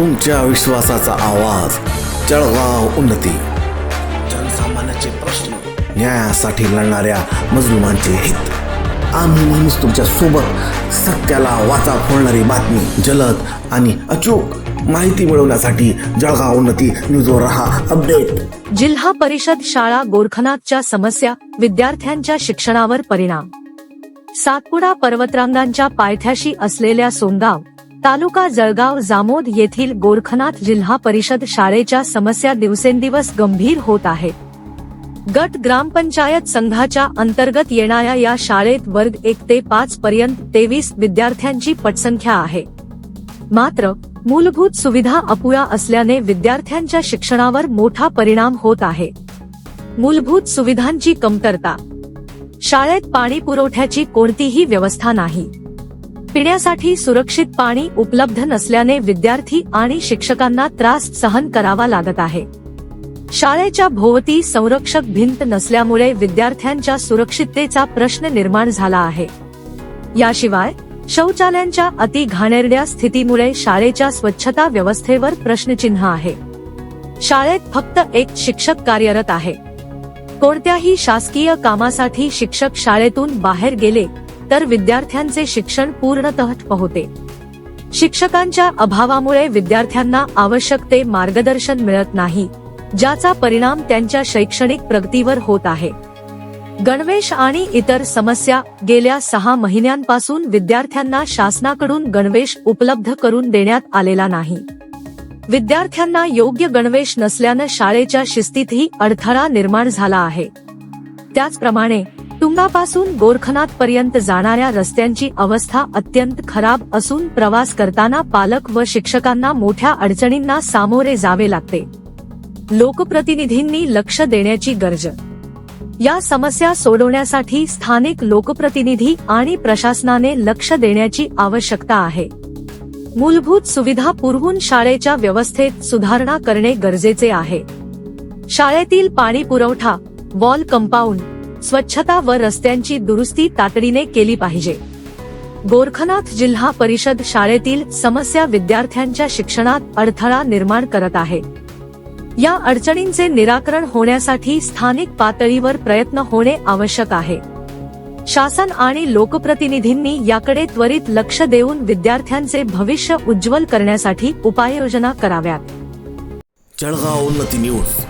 तुमच्या विश्वासाचा आवाज जळगाव उन्नती. जनसामान्याचे प्रश्न न्यायासाठी लढणाऱ्या मजलुमांचे हित. आम्ही नेहमीच तुमच्यासोबत सत्याला वाचा फोडणारी बातमी जलद आणि अचूक माहिती मिळवण्यासाठी जळगाव उन्नती न्यूजवर रहा अपडेट. जिल्हा परिषद शाळा गोरखनाथच्या समस्या विद्यार्थ्यांच्या शिक्षणावर परिणाम. सातपुडा पर्वतरांगांच्या पायथ्याशी असलेल्या सोनगाव तालुका जळगाव जामोद येथील गोरखनाथ जिल्हा परिषद शाळेच्या समस्या दिवसेंदिवस गंभीर होत आहेत गट ग्रामपंचायत संघाच्या अंतर्गत येणाऱ्या या शाळेत वर्ग एक ते पाच पर्यंत तेवीस विद्यार्थ्यांची पटसंख्या आहे. मात्र मूलभूत सुविधा अपुया असल्याने विद्यार्थ्यांच्या शिक्षणावर मोठा परिणाम होत आहे. मूलभूत सुविधांची कमतरता. शाळेत पाणी पुरवठ्याची कोणतीही व्यवस्था नाही. पिण्यासाठी सुरक्षित पाणी उपलब्ध नसल्याने विद्यार्थी आणि शिक्षकांना त्रास सहन करावा लागत आहे. शाळेच्या भोवती संरक्षक भिंत नसल्यामुळे विद्यार्थ्यांच्या सुरक्षिततेचा प्रश्न निर्माण झाला आहे. याशिवाय शौचालयांच्या अति घाणेरड्या स्थितीमुळे शाळेच्या स्वच्छता व्यवस्थेवर प्रश्नचिन्ह आहे. शाळेत फक्त एक शिक्षक कार्यरत आहे. कोणत्याही शासकीय कामासाठी शिक्षक शाळेतून बाहेर गेले तर विद्यार्थ्यांचे शिक्षण पूर्णतः होते. शिक्षकांच्या अभावामुळे विद्यार्थ्यांना आवश्यक ते मार्गदर्शन मिळत नाही ज्याचा परिणाम त्यांच्या शैक्षणिक प्रगतीवर होत आहे. गणवेश आणि इतर समस्या गेल्या सहा महिन्यांपासून विद्यार्थ्यांना शासनाकडून गणवेश उपलब्ध करून देण्यात आलेला नाही. विद्यार्थ्यांना योग्य गणवेश नसल्यानं शाळेच्या शिस्तीतही अडथळा निर्माण झाला आहे. त्याचप्रमाणे तुंगापासून गोरखनाथ पर्यंत जाणाऱ्या रस्त्यांची अवस्था अत्यंत खराब असून प्रवास करताना पालक व शिक्षकांना मोठ्या अडचणींना सामोरे जावे लागते. लोकप्रतिनिधींनी लक्ष देण्याची गरज. या समस्या सोडवण्यासाठी स्थानिक लोकप्रतिनिधी आणि प्रशासनाने लक्ष देण्याची आवश्यकता आहे. मूलभूत सुविधा पुरवून शाळेच्या व्यवस्थेत सुधारणा करणे गरजेचे आहे. शाळेतील पाणी पुरवठा वॉल कंपाऊंड स्वच्छता व रस्त्यांची दुरुस्ती तातडीने केली पाहिजे. गोरखनाथ जिल्हा परिषद शाळेतील समस्या विद्यार्थ्यांच्या शिक्षणात अडथळा निर्माण करत आहे. या अडचणींचे निराकरण होण्यासाठी स्थानिक पातळीवर प्रयत्न होणे आवश्यक आहे. शासन आणि लोकप्रतिनिधींनी याकडे त्वरित लक्ष देऊन विद्यार्थ्यांचे भविष्य उज्ज्वल करण्यासाठी उपाययोजना कराव्यात. जळगाव उन्नती न्यूज.